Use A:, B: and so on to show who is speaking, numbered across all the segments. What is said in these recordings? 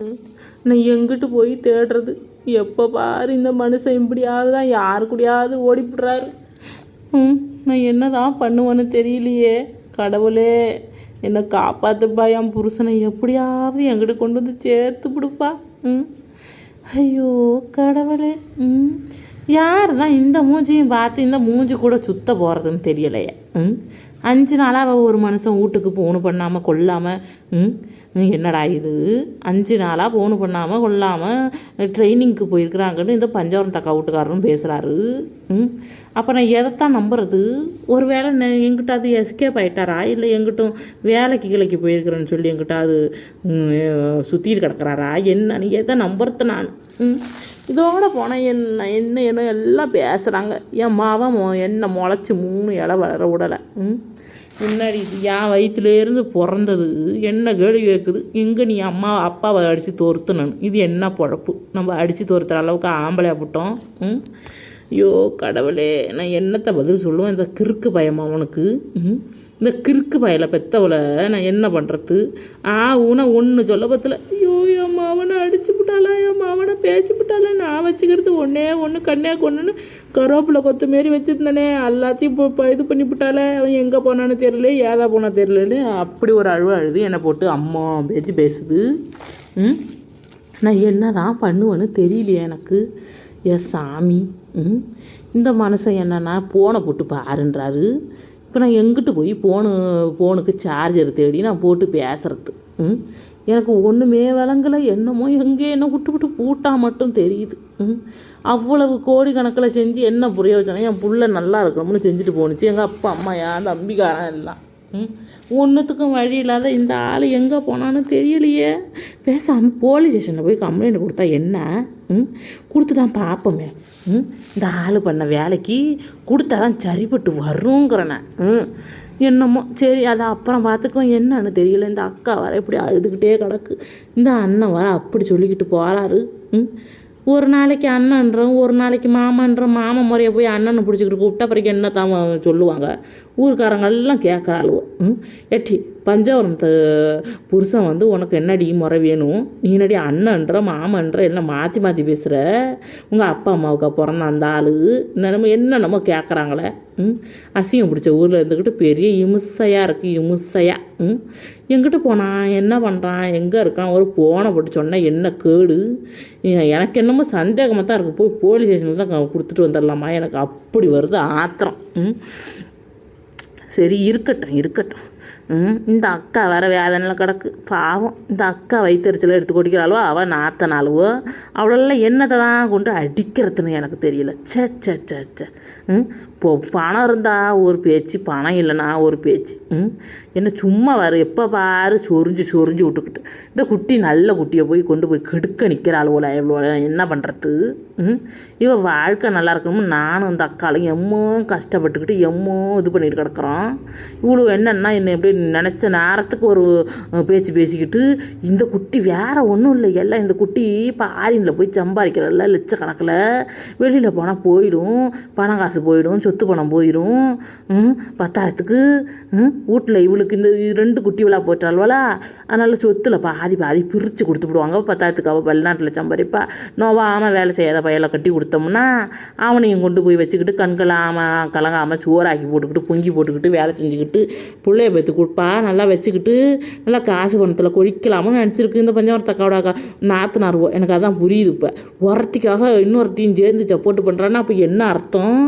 A: நான் எங்கிட்டு போய் தேடுறது? எப்போ பாரு இந்த மனுஷன் இப்படியாவது தான் யாரு கூடயாவது ஓடிவிடுறாரு ம் நான் என்ன தான் பண்ணுவேன்னு தெரியலையே. கடவுளே என்னை காப்பாற்றுப்பா என் புருஷனை எப்படியாவது என்கிட்ட கொண்டு வந்து சேர்த்து பிடுப்பா. ம் ஐயோ கடவுளே ம் யார் தான் இந்த மூஞ்சியும் பார்த்து இந்த மூஞ்சி கூட சுத்த போகிறதுன்னு தெரியலையே. ம் அஞ்சு நாளாக அவள் ஒரு மனுஷன் வீட்டுக்கு ஃபோனு பண்ணாமல் கொல்லாமல் ம்? என்னடா இது? அஞ்சு நாளாக ஃபோனு பண்ணாமல் கொள்ளாமல் ட்ரைனிங்க்கு போயிருக்கிறாங்கன்னு இந்த பஞ்சவரம் தக்கா வீட்டுக்காரரும் பேசுகிறாரு ம்? அப்போ நான் எதைத்தான் நம்புறது? ஒரு வேளை எங்கிட்ட அது எஸ்கேப் ஆகிட்டாரா இல்லை எங்கிட்டும் வேலைக்கு கிளைக்கு போயிருக்கிறேன்னு சொல்லி எங்கிட்ட அது சுற்றிட்டு கிடக்குறாரா? என்னன்னு எதை நம்புறது நான்? ம்? இதோட போனால் என்ன என்ன என்ன எல்லாம் பேசுகிறாங்க என் மாவன் மொ- என்னை முளைச்சி மூணு இலை வளர விடலை ம்? என்னடி இது? என் வயிற்றுலேருந்து பிறந்தது. என்ன கேள்வி கேட்குது இங்கே நீ அம்மா அப்பாவை அடித்து தோர்த்துனு இது என்ன பொழப்பு? நம்ம அடித்து தோர்த்துற அளவுக்கு ஆம்பளையா போட்டோம். ம்? ஐயோ கடவுளே நான் என்னத்தை பதில் சொல்லுவேன்? இந்த கிறுக்கு பயம் அவனுக்கு. ம்? இந்த கிறுக்கு பயலை பெத்தவளை நான் என்ன பண்ணுறது ஆ ஊனை ஒன்று சொல்ல பத்தில். ஐயோ என் மாவனை அடிச்சு விட்டாளா என் மாவனை பேச்சு விட்டாளா நான் வச்சுக்கிறது ஒன்றே ஒன்று கண்ணே கொண்டுன்னு கருவேப்பிலை கொத்து மாரி வச்சுருந்தானே. எல்லாத்தையும் இப்போ இப்போ இது பண்ணி விட்டாலே அவன் எங்கே போனான்னு தெரியல ஏதா போனா தெரியலன்னு அப்படி ஒரு அழுவ அழுது என்னை போட்டு அம்மா பேச்சு பேசுது. ம்? நான் என்ன தான் பண்ணுவேன்னு தெரியலையே எனக்கு. என் சாமி ம்? இந்த மனுஷன் என்னன்னா போனை போட்டு பாருன்றாரு. இப்போ நான் எங்கிட்டு போய் ஃபோனு ஃபோனுக்கு சார்ஜர் தேடி நான் போட்டு பேசுறது. ம்? எனக்கு ஒன்றுமே விளங்கலை என்னமோ எங்கே என்ன விட்டு விட்டு பூட்டா மட்டும் தெரியுது. ம்? அவ்வளவு கோடி கணக்கில் செஞ்சு என்ன பிரயோஜனம்? என் புள்ள நல்லா இருக்கணும்னு செஞ்சுட்டு போணுச்சு. எங்கள் அப்பா அம்மா என் தம்பிக்காரன் எல்லாம். ஒன்றுத்துக்கும் வழி இல்லாத இந்த ஆள் எங்கே போனான்னு தெரியலையே. பேசாமல் போலீஸ் ஸ்டேஷனில் போய் கம்ப்ளைண்ட் கொடுத்தா என்ன? ம்? கொடுத்து தான் பார்ப்போமே. ம்? இந்த ஆள் பண்ண வேலைக்கு கொடுத்தா தான் சரிப்பட்டு வருங்கிறன ம்? என்னமோ? சரி அதை அப்புறம் பார்த்துக்கோ என்னன்னு தெரியல. இந்த அக்கா வர இப்படி அழுதுகிட்டே கிடக்கு. இந்த அண்ணன் வர அப்படி சொல்லிக்கிட்டு போகிறாரு ம்? ஒரு நாளைக்கு அண்ணன்றோம் ஒரு நாளைக்கு மாமன்றோம் மாமன் முறையை போய் அண்ணனை பிடிச்சிக்கிட்டு கூப்பிட்டா பிறகு என்ன தான் சொல்லுவாங்க? ஊருக்காரங்க கேட்குற அளவு ம்? எட்டி பஞ்சவரத்து புருஷன் வந்து உனக்கு என்னடி முறை வேணும்? நீ என்னடி அண்ணன்ற மாமன்ற எல்லாம் மாற்றி மாற்றி பேசுகிற உங்கள் அப்பா அம்மாவுக்கு பிறந்த அந்த ஆள்? என்னென்னமோ என்னென்னமோ கேட்குறாங்களே ம். அசிங்கம் பிடிச்ச ஊரில் இருந்துக்கிட்டு பெரிய இமுசையாக இருக்குது இமுசையாக ம். எங்கிட்ட போனான் என்ன பண்ணுறான் எங்கே இருக்கான்? ஒரு போனை போட்டு சொன்னால் என்ன கேடு? எனக்கு என்னமோ சந்தேகமாக தான் இருக்குது போய் போலீஸ் ஸ்டேஷனில் தான் கொடுத்துட்டு வந்துடலாமா? எனக்கு அப்படி வருது ஆத்திரம். ம். சரி இருக்கட்டும் இருக்கட்டும். இந்த அக்கா வேறு வேதனையில் கிடக்கு. பாவம் இந்த அக்கா வயிற்றுச்சல எடுத்து கொடிக்கிறாளோ அவள் நாத்தனாளுவோ அவளெல்லாம் என்னத்தை தான் கொண்டு அடிக்கிறதுன்னு எனக்கு தெரியல. ச்சே ச்சே சே ச்சே. ம் இப்போ பணம் இருந்தால் ஒரு பேச்சு பணம் இல்லைனா ஒரு பேச்சு. ம்? என்ன சும்மா வர. எப்போ பாரு சொரிஞ்சு சொரிஞ்சு விட்டுக்கிட்டு. இந்த குட்டி நல்ல குட்டியை போய் கொண்டு போய் கெடுக்க நிற்கிற அளவில் எவ்வளோ என்ன பண்ணுறது ம்? இவன் வாழ்க்கை நல்லா இருக்கணும்னு நானும் இந்த அக்காலும் எம்மோ கஷ்டப்பட்டுக்கிட்டு எம்மோ இது பண்ணிட்டு கிடக்குறோம். இவ்வளோ என்னென்னா என்ன எப்படி நினச்ச நேரத்துக்கு ஒரு பேச்சு பேசிக்கிட்டு இந்த குட்டி வேறு ஒன்றும் இல்லை. எல்லாம் இந்த குட்டி இப்போ ஆரினில் போய் சம்பாதிக்கிறல்ல லட்சக்கணக்கில். வெளியில் போனால் போயிடும் பணம் காசு போயிடும் சொத்து பணம் போயிடும் ம், பத்தாயிரத்துக்கு ம், வீட்டில் இவளுக்கு இந்த ரெண்டு குட்டி விழா போட்டாள்வலா அதனால் சொத்தில் பாதி பாதி பிரித்து கொடுத்து விடுவாங்க. பத்தாயிரத்துக்கு அவள் வெளிநாட்டில் சம்பாதிப்பா. நோவாமல் வேலை செய்யாத பயலை கட்டி கொடுத்தோம்னா அவனையும் கொண்டு போய் வச்சுக்கிட்டு கண்களாமல் கலங்காமல் சோறாக்கி போட்டுக்கிட்டு பொங்கி போட்டுக்கிட்டு வேலை செஞ்சுக்கிட்டு பிள்ளைய பற்றி கொடுப்பா. நல்லா வச்சுக்கிட்டு நல்லா காசு பணத்தில் கொழிக்கலாம்னு நினச்சிருக்கு இந்த பஞ்சவரத்த அக்காவோட நாத்தனாருவோ எனக்கு அதான் புரியுது இப்போ. ஒருத்திக்காக இன்னொருத்தையும் சேர்ந்து சப்போர்ட் பண்ணுறான்னா அப்போ என்ன அர்த்தம்?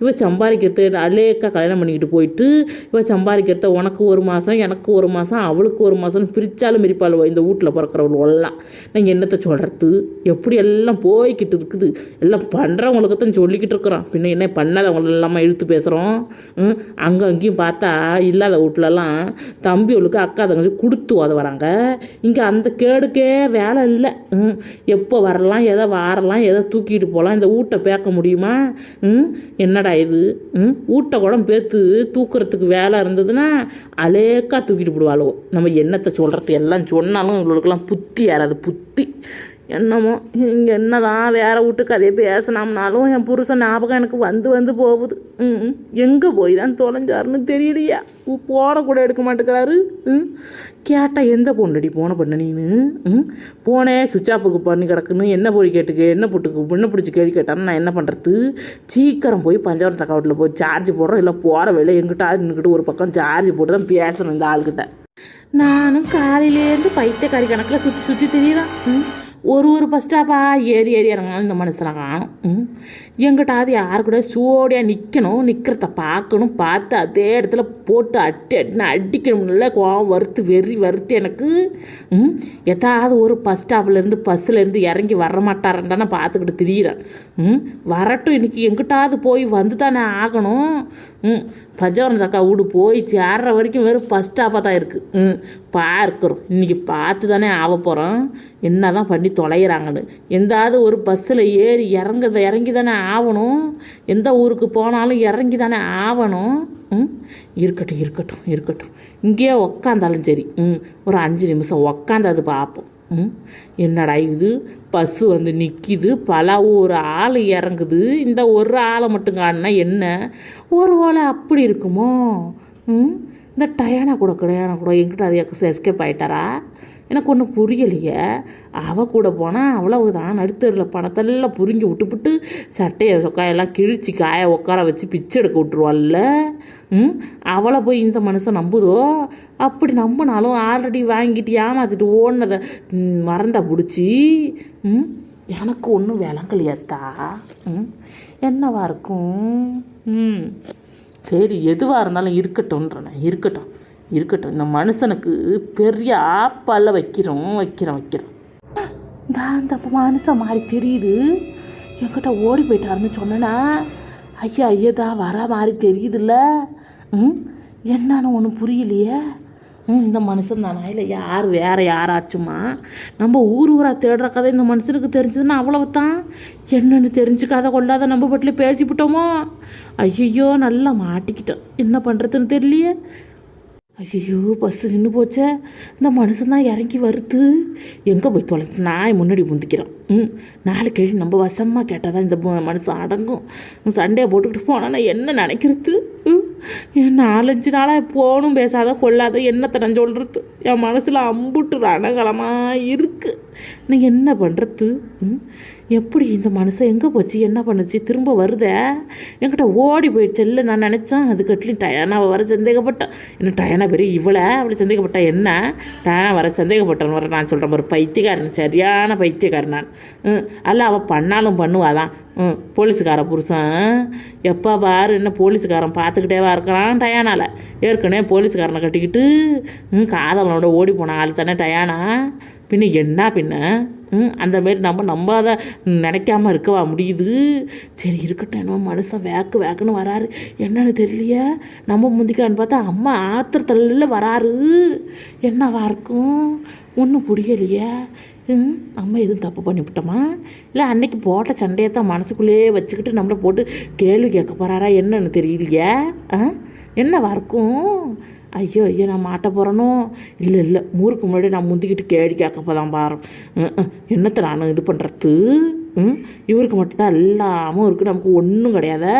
A: இவ சம்பாதிக்கிறது அலேக்கா கல்யாணம் பண்ணிக்கிட்டு போயிட்டு இவ சம்பாதிக்கிறத உனக்கு ஒரு மாதம் எனக்கு ஒரு மாதம் அவளுக்கு ஒரு மாதம் பிரித்தாலும் மிரிப்பாள் இந்த வீட்டில் பிறக்கிறவங்களெல்லாம் நாங்கள் என்னத்தை சொல்கிறது எப்படி எல்லாம் போய்கிட்டு இருக்குது? எல்லாம் பண்ணுறவங்களுக்கு தான் சொல்லிக்கிட்டு இருக்கிறோம். பின்ன என்ன பண்ணாதவங்கள எல்லாமே இழுத்து பேசுகிறோம் அங்கே அங்கேயும் பார்த்தா இல்லாத வீட்லலாம் தம்பிகளுக்கு அக்கா தங்கச்சி கொடுத்து உத வராங்க. இங்கே அந்த கேடுக்கே வேலை இல்லை. ம், எப்போ வரலாம் எதை வாரலாம் எதை தூக்கிட்டு போகலாம் இந்த வீட்டை பேக்க முடியுமா? ம், என்னடா இது? ம், வீட்டை குடம் பேத்து தூக்குறதுக்கு வேலை இருந்ததுன்னா அலேக்கா தூக்கிட்டு போடுவாளோ. நம்ம என்னத்தை சொல்கிறது எல்லாம் சொன்னாலும் இவங்களுக்கெல்லாம் புத்தி யாராது புத்தி. என்னமோ இங்கே என்னதான் வேற வீட்டு கதையை பேசினோம்னாலும் என் புருஷன் ஞாபகம் எனக்கு வந்து வந்து போகுது. ம் எங்கே போய் தான் தொலைஞ்சாருன்னு தெரியலையா. போன கூட எடுக்க மாட்டேங்கிறாரு. ம். கேட்டால் எந்த பொண்ணடி போன பண்ண நீனு? ம். போனே சுவிட்ச் ஆஃபுக்கு பண்ணி கிடக்குன்னு என்ன போய் கேட்டுக்கு என்ன போட்டுக்கு என்ன பிடிச்சி கேள்வி கேட்டான்னு நான் என்ன பண்ணுறது சீக்கிரம் போய் பஞ்சாவரம் தக்காவட்டில் போய் சார்ஜ் போடுறோம். இல்லை போகிற வேலை எங்கிட்ட நின்றுக்கிட்டு ஒரு பக்கம் சார்ஜ் போட்டு தான் பேசணும் இந்த ஆள்கிட்ட. நானும் காலையிலேருந்து பைத்தியக்காரி கணக்கில் சுற்றி சுற்றி தெரியுதான் ம். ஒரு ஒரு பஸ் ஸ்டாப்பாக ஏறி ஏறி இறங்கினாலும் இந்த மனுஷனை காணும். ம்? எங்கிட்டாவது யார் கூட சோடியாக நிற்கணும் நிற்கிறத பார்க்கணும் பார்த்து அதே இடத்துல போட்டு அட்டி அட்டின்னு அடிக்கணும்ல கோவம் வறுத்து வெறி வறுத்து எனக்கு. ம்? எதாவது ஒரு பஸ் ஸ்டாப்லேருந்து பஸ்ஸுலேருந்து இறங்கி வர மாட்டாருன்னு தானே பார்த்துக்கிட்டு திரியிறேன் ம்? வரட்டும் இன்னைக்கு எங்கிட்டாவது போய் வந்து தானே ஆகணும். ம்? பஞ்சவரம் தக்கா வீடு போய் சேர்ற வரைக்கும் வெறும் பஸ் ஸ்டாப்பாக தான் இருக்குது ம்? பார்க்குறோம். இன்றைக்கி பார்த்து தானே ஆக போகிறோம் என்ன தான் பண்ணி தொலைகிறாங்கன்னு. எந்தாவது ஒரு பஸ்ஸில் ஏறி இறங்க இறங்கி தானே ஆகணும். எந்த ஊருக்கு போனாலும் இறங்கி தானே ஆகணும். ம்? இருக்கட்டும் இருக்கட்டும் இருக்கட்டும். இங்கேயே உக்காந்தாலும் சரி. ம். ஒரு அஞ்சு நிமிஷம் உக்காந்து அது பார்ப்போம். ம்? என்னடா இது? பஸ்ஸு வந்து நிற்கிது பல ஒரு ஆள் இறங்குது. இந்த ஒரு ஆளை மட்டும் காணுனா என்ன? ஒரு ஓலை அப்படி இருக்குமோ? ம்? இந்த டயானா கூட கிடையானா கூட எங்கிட்ட அது எஸ்கேப் ஆகிட்டாரா எனக்கு ஒன்றும் புரியலையே. அவ கூட போனால் அவ்வளவுதான். நடுத்தரில் பணத்தெல்லாம் புரிஞ்சு விட்டுப்புட்டு சட்டையை சொக்காயெல்லாம் கிழிச்சு காய உட்கார வச்சு பிச்சை எடுக்க விட்டுருவாள்ல. ம்? அவளை போய் இந்த மனுஷன் நம்புதோ? அப்படி நம்பினாலும் ஆல்ரெடி வாங்கிட்டு ஏமாத்திட்டு ஓடினதை மறந்தா பிடிச்சி. ம்? எனக்கு ஒன்றும் விளங்கலையாத்தா. ம்? என்னவா இருக்கும்? ம். சரி எதுவாக இருந்தாலும் இருக்கட்டும்ன்றனே. இருக்கட்டும் இருக்கட்டும். இந்த மனுஷனுக்கு பெரிய ஆப்பால் வைக்கிறோம் வைக்கிறோம் வைக்கிறோம். இந்த அந்த மனுஷன் மாதிரி தெரியுது. என்கிட்ட ஓடி போயிட்டாருன்னு சொன்னேன்னா ஐயா ஐயதா வர மாதிரி தெரியுதுல்ல. ம்? என்னன்னு ஒன்றும் புரியலையே. இந்த மனுஷன் தானா இல்லை யார் வேறு யாராச்சுமா? நம்ம ஊர் ஊராக தேடுற கதை இந்த மனுஷனுக்கு தெரிஞ்சதுன்னா அவ்வளவு தான் என்னென்னு தெரிஞ்சுக்காத கொள்ளாத நம்ம பட்டில் பேசிவிட்டோமோ? ஐயோ நல்லா மாட்டிக்கிட்டோம் என்ன பண்ணுறதுன்னு தெரியலையே. ஐயோ பஸ்ஸு நின்று போச்சே. இந்த மனுஷன் தான் இறங்கி வருது. எங்கே போய் தொலைத்து நான் முன்னாடி முந்திக்கிறோம் ம் நாலு கேள்வி நம்ம வசமாக கேட்டால் தான் இந்த மனுஷன் அடங்கும். சண்டையை போட்டுக்கிட்டு போனால் நான் என்ன நினைக்கிறது? ம், நாலஞ்சு நாளாக போகணும் பேசாத கொள்ளாத என்னத்தை நான் சொல்கிறது என் மனசில் அம்புட்டு ரணகலமாக இருக்குது நான் என்ன பண்ணுறது ம்? எப்படி இந்த மனுஷன் எங்கே போச்சு? என்ன பண்ணுச்சு? திரும்ப வருதே? என்கிட்ட ஓடி போயிடுச்சு. இல்லை நான் நினச்சேன் அது கட்லையும் டயானாவை வர சந்தேகப்பட்டேன் என்ன டயானா பெரிய இவ்வளோ அப்படி சந்தேகப்பட்டா என்ன? டயானா வர சந்தேகப்பட்டேன் வர நான் சொல்கிறேன் ஒரு பைத்தியக்காரன் சரியான பைத்தியக்காரன் நான். ம்? அல்ல அவள் பண்ணாலும் பண்ணுவாதான் போலீஸுக்கார புருஷன். எப்போ பாரு என்ன போலீஸுக்காரன் பார்த்துக்கிட்டேவா இருக்கிறான் டயானால. ஏற்கனவே போலீஸுக்காரனை கட்டிக்கிட்டு ம் காதலனோட ஓடி போன ஆள் தானே டயானா. பின்ன என்ன பின்ன? ம் அந்த மாரி நம்ம நம்ம அதை நினைக்காம இருக்கவா முடியுது? சரி இருக்கட்டும் என்னமோ மனுஷன் வேக்கு வேக்குன்னு வராரு. என்னன்னு தெரியலையே? நம்ம முந்திக்கான்னு பார்த்தா அம்மா ஆத்திரத்தில் வராரு. என்னவா இருக்கும்? ஒன்றும் புரியலையே. நம்ம எதுவும் தப்பு பண்ணிவிட்டோமா இல்லை அன்னைக்கு போட்ட சண்டையை தான் மனசுக்குள்ளேயே வச்சுக்கிட்டு நம்மளை போட்டு கேள்வி கேட்க போகிறாரா என்னன்னு தெரியலையே? ஆ? என்னவா இருக்கும்? ஐயோ ஐயோ நான் மாட்ட போகிறனோ இல்லை இல்லை ஊருக்கு முன்னாடி நான் முந்திக்கிட்டு கேள்வி கேட்க போதான் பாரு. ம், என்னத்தை நான் இது பண்ணுறது ம் இவருக்கு மட்டும்தான் எல்லாமும் இருக்குது நமக்கு ஒன்றும் கிடையாதே.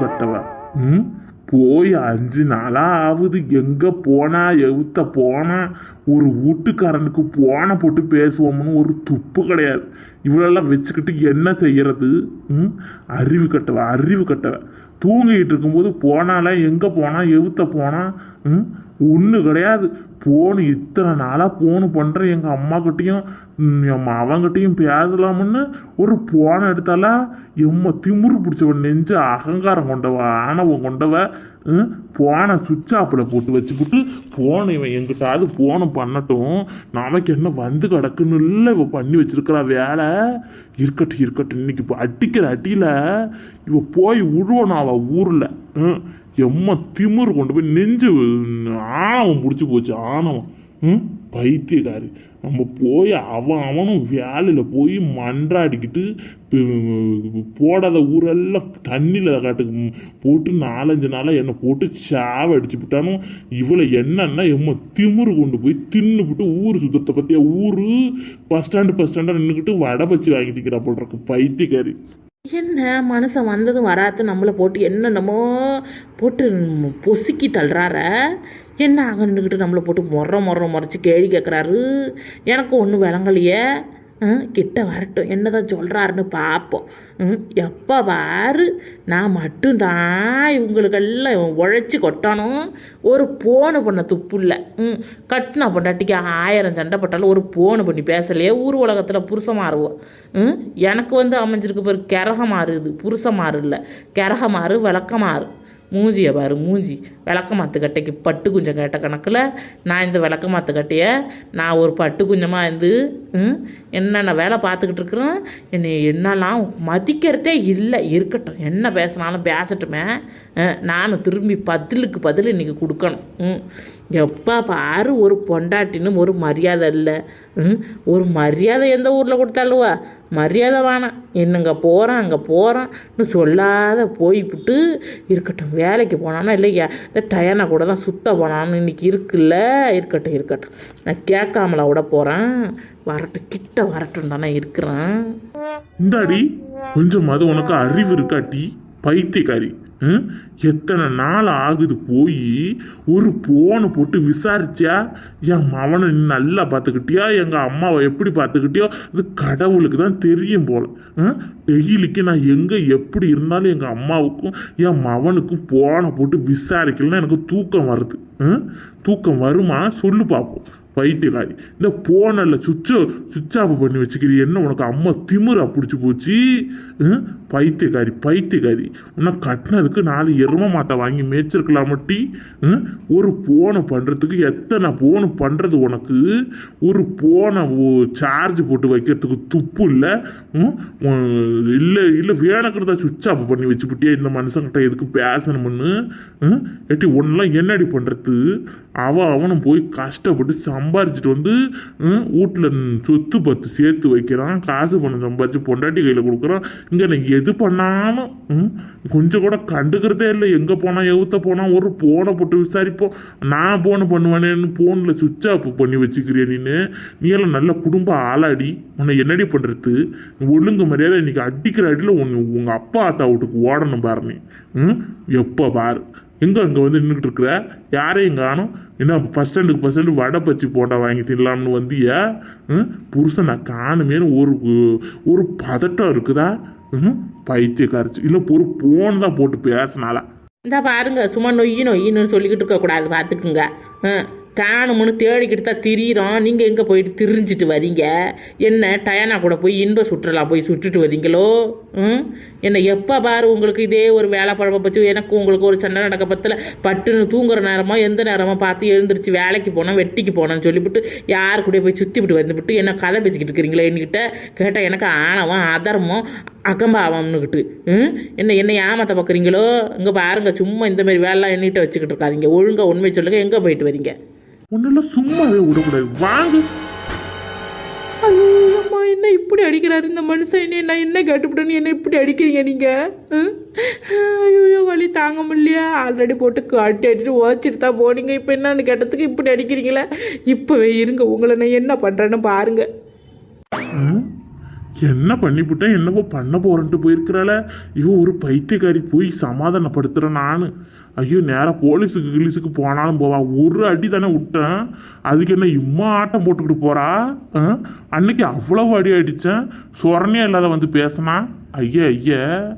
B: கட்டவன் ம்? போய் அஞ்சு நாளாக ஆகுது எங்கே போனா எவுத்த போனா ஒரு வீட்டுக்காரனுக்கு போன போட்டு பேசுவோம்னு ஒரு துப்பு கிடையாது. இவ்வளோலாம் வச்சுக்கிட்டு என்ன செய்கிறது ம்? அறிவு கட்டவை அறிவு கட்டவை. தூங்கிட்டு இருக்கும்போது போனால எங்கே போனால் எவுத்த போனால் ம்? ஒன்று கிடையாது. போன் இத்தனை நாளாக போன் பண்ணுறேன் எங்கள் அம்மாக்கிட்டேயும் என் அவங்ககிட்டையும் பேசலாமுன்னு ஒரு போனை எடுத்தால எம்ம திமுரு பிடிச்சவன் நெஞ்சு அகங்காரம் கொண்டவ ஆணவம் கொண்டவ ம், போனை சுவிட்ச் ஆப்பில் போட்டு வச்சுப்புட்டு போனை இவன் எங்கிட்டாவது போனை பண்ணட்டும் நமக்கு என்ன வந்து கிடக்குன்னு இல்லை இவன் பண்ணி வச்சிருக்கிறா வேலை. இருக்கட்டும் இருக்கட்டும் இன்னைக்கு இப்போ அடிக்கிற அடியில் இவ போய் உழுவணும் அவ ஊரில் ம் எம்ம திமிரு கொண்டு போய் நெஞ்சு ஆணவம் பிடிச்சி போச்சு ஆணவம். ம்? பைத்தியக்காரி. நம்ம போய் அவன் அவனும் வேலையில் போய் மன்றாடிக்கிட்டு போடாத ஊரெல்லாம் தண்ணியில் காட்டுக்கு போட்டு நாலஞ்சு நாளாக என்னை போட்டு சாவ அடிச்சு விட்டானும் இவளை என்னன்னா எம்ம திமிரு கொண்டு போய் தின்னுபிட்டு ஊர் சுத்தத்தை பற்றிய ஊர் பஸ் ஸ்டாண்டு பஸ் ஸ்டாண்டாக நின்றுக்கிட்டு வடை பச்சி வாங்கி திக்கிறா போல் இருக்கு பைத்தியக்காரி.
A: என்ன மனுஷன் வந்ததும் வராது நம்மளை போட்டு என்னென்னமோ போட்டு பொசுக்கி தள்ளுறார? என்ன அங்கே நின்றுக்கிட்டு நம்மளை போட்டு முற முற முறைச்சி கேள்வி கேட்குறாரு எனக்கு ஒன்றும் விளங்கலையே. கிட்ட வரட்டும். என்னதான் சொல்கிறாருன்னு பார்ப்போம் ம், எப்போ பாரு நான் மட்டும்தான் இவங்களுக்கெல்லாம் உழைச்சி கொட்டணும் ஒரு போனு பண்ண துப்பு இல்லை ம் கட்டினா பொண்டாட்டிக்கு ஆயிரம் சண்டை போட்டாலும் ஒரு போனு பண்ணி பேசலையே. ஊர் உலகத்தில் புருஷ மாறுவோம். ம் எனக்கு வந்து அமைஞ்சிருக்கு பேர் கிரக மாறுது. புருஷ மாறு இல்லை கிரக மாறு விளக்க மாறு. மூஞ்சியை பாரு மூஞ்சி. விளக்க மாத்துக்கட்டைக்கு பட்டு குஞ்சம் கேட்ட கணக்கில் நான் இந்த விளக்க மாத்து நான் ஒரு பட்டு குஞ்சமாக இருந்து என்னென்ன வேலை பார்த்துக்கிட்டு இருக்கிறேன்? என்னை என்னெல்லாம் மதிக்கிறதே இல்லை. இருக்கட்டும் என்ன பேசினாலும் பேசட்டுமே. நான் நானும் திரும்பி பதிலுக்கு பதில் இன்றைக்கி கொடுக்கணும். ம் எப்போ பாரு ஒரு பொண்டாட்டின்னு ஒரு மரியாதை இல்லை. ஒரு மரியாதை எந்த ஊரில் கொடுத்தாலுவா? மரியாதை வேணாம். என்னங்க போகிறேன் அங்கே போகிறேன்னு சொல்லாத போய்விட்டு இருக்கட்டும். வேலைக்கு போனானா இல்லையா? இந்த டயனா கூட தான் சுத்த போனான்னு இன்னைக்கு இருக்குல்ல? இருக்கட்டும் இருக்கட்டும். நான் கேட்காமல விட போகிறேன் வரட்டும். கிட்ட வரட்டும் தானே இருக்கிறேன்.
B: இந்தாடி கொஞ்சமாவது உனக்கு அறிவு இருக்காட்டி பைத்தியக்காரி. எத்தனை நாள் ஆகுது போய்? ஒரு போனை போட்டு விசாரிச்சியா? என் மவனை நீ நல்லா பார்த்துக்கிட்டியா? எங்கள் அம்மாவை எப்படி பார்த்துக்கிட்டியோ? அது கடவுளுக்கு தான் தெரியும் போல். ம்? டெய்லிக்கு நான் எங்கே எப்படி இருந்தாலும் எங்கள் அம்மாவுக்கும் என் மவனுக்கும் போனை போட்டு விசாரிக்கலன்னா எனக்கு தூக்கம் வருது. ம்? தூக்கம் வருமா? சொல்லு பார்ப்போம் பைத்தியக்காரி. இந்த போனில் சுவிட்சு சுவிட்ச் ஆஃப் பண்ணி வச்சுக்கிறீ என்ன உனக்கு அம்மா திமிரா பிடிச்சி போச்சு? ம்? பைத்தியக்காரி பைத்தியக்காரி. உன்னை கட்டினதுக்கு நாலு எரும மாட்டை வாங்கி மேய்ச்சிருக்கலாமட்டி ம்? ஒரு போனை பண்ணுறதுக்கு எத்தனை போனு பண்ணுறது உனக்கு? ஒரு போனை சார்ஜ் போட்டு வைக்கிறதுக்கு துப்பு இல்லை? இல்லை இல்லை வேணக்கிறதா சுவிட்ச் ஆஃப் பண்ணி வச்சுக்கிட்டியா இந்த மனுஷங்கிட்ட எதுக்கு பேசணும்னு? ம்? ஏட்டி என்னடி பண்ணுறது அவன் அவனும் போய் கஷ்டப்பட்டு சம்பாரிச்சிட்டு வந்து வீட்டில் சொத்து பத்து சேர்த்து வைக்கிறான் காசு பணம் சம்பாரிச்சு பொண்டாட்டி கையில் கொடுக்குறான். இங்கே நான் எது பண்ணாலும் ம், கொஞ்சம் கூட கண்டுக்கிறதே இல்லை. எங்கே போனால் எவுத்த போனால் ஒரு போனை போட்டு விசாரிப்போம் நான் ஃபோனு பண்ணுவேனேன்னு ஃபோனில் சுவிட்ச் ஆஃப் பண்ணி வச்சுக்கிறேன் நீனு. நீ எல்லாம் நல்ல குடும்ப ஆளாடி. உன்னை என்னடி பண்ணுறது ஒழுங்கு மரியாதை இன்றைக்கி அடிக்கிற அடியில் உன் உங்கள் அப்பா அத்தா வீட்டுக்கு ஓடணும் பாரு நீ. ம் எப்போ பாரு. எங்கே அங்கே வந்து நின்றுட்டு இருக்கிற? யாரையும் காணும். என்ன பஸ் ஸ்டாண்டுக்கு பஸ் ஸ்டாண்டு வடை பச்சி போண்டா வாங்கி தின்னலாம்னு வந்தியா? ம் புருஷனை காணுமேனு ஒரு ஒரு பதட்டம் இருக்குதா? பைத்தியக்காரச்சு இல்லை ஒரு போன் தான் போட்டு பேசினால.
A: இந்த பாருங்க சும்மா நொய்யி நொய்யின்னு சொல்லிக்கிட்டு இருக்கக்கூடாது பார்த்துக்குங்க ம் காணும்னு தேடிக்கிட்டு தான் திரியிறோம். நீங்கள் எங்கே போயிட்டு திரிஞ்சிட்டு வரீங்க? என்ன டயனா கூட போய் இன்ப சுற்றுலா போய் சுட்டுட்டு வரீங்களோ? ம்? என்ன எப்போ பாரு உங்களுக்கு இதே ஒரு வேலை பழப்பை பற்றி எனக்கு உங்களுக்கு ஒரு சண்டை நடக்க பத்தில். பட்டுன்னு தூங்குற நேரமோ எந்த நேரமோ பார்த்து எழுந்திரிச்சு வேலைக்கு போனோம் வெட்டிக்கு போனோம்னு சொல்லிவிட்டு யார் கூட போய் சுற்றிவிட்டு வந்துவிட்டு என்ன கதை பேசிக்கிட்டு இருக்கிறீங்களே என்கிட்ட? கேட்டால் எனக்கு ஆணவம் அதர்மம் அகம்பாவம்னுக்கிட்டு ம்? என்ன என்ன ஏமாத்த பார்க்குறீங்களோ? இங்கே பாருங்க சும்மா இந்த மாதிரி வேலைலாம் எண்ணிட்டு வச்சுக்கிட்டு இருக்காதீங்க. ஒழுங்காக உண்மை சொல்லுங்கள் எங்கே போயிட்டு வரீங்க?
B: ஒன்னெல்லாம் சும்மாவே விடக்கூடாது. வாங்க.
A: அம்மா என்ன இப்படி அடிக்கிறாரு இந்த மனுஷன்? என்ன நான் என்ன கேட்டுவிட்டேன்னு என்ன இப்படி அடிக்கிறீங்க நீங்கள் ஐயோ வலி தாங்க முடியலையா? ஆல்ரெடி போட்டு அட்டி அடிட்டு ஓச்சிட்டு தான் போனீங்க. இப்போ என்னன்னு கேட்டதுக்கு இப்படி அடிக்கிறீங்களே? இப்போவே இருங்க உங்களை நான் என்ன பண்ணுறேன்னு பாருங்க.
B: ம்? என்ன பண்ணிவிட்டேன் என்னவோ பண்ண போறேன்ட்டு போயிருக்கிறாள. ஐயோ ஒரு பைத்தியக்காரி போய் சமாதானப்படுத்துகிறேன் நான். ஐயோ நேராக போலீஸுக்கு கிலீஸுக்கு போனாலும் போவா. ஒரு அடி தானே விட்டேன். அதுக்கு என்ன இம்மா ஆட்டம் போட்டுக்கிட்டு போகிறா ஆ? அன்னைக்கு அவ்வளோ அடி அடித்தேன் சொரணையே இல்லாத வந்து பேசினா? ஐயா ஐயா.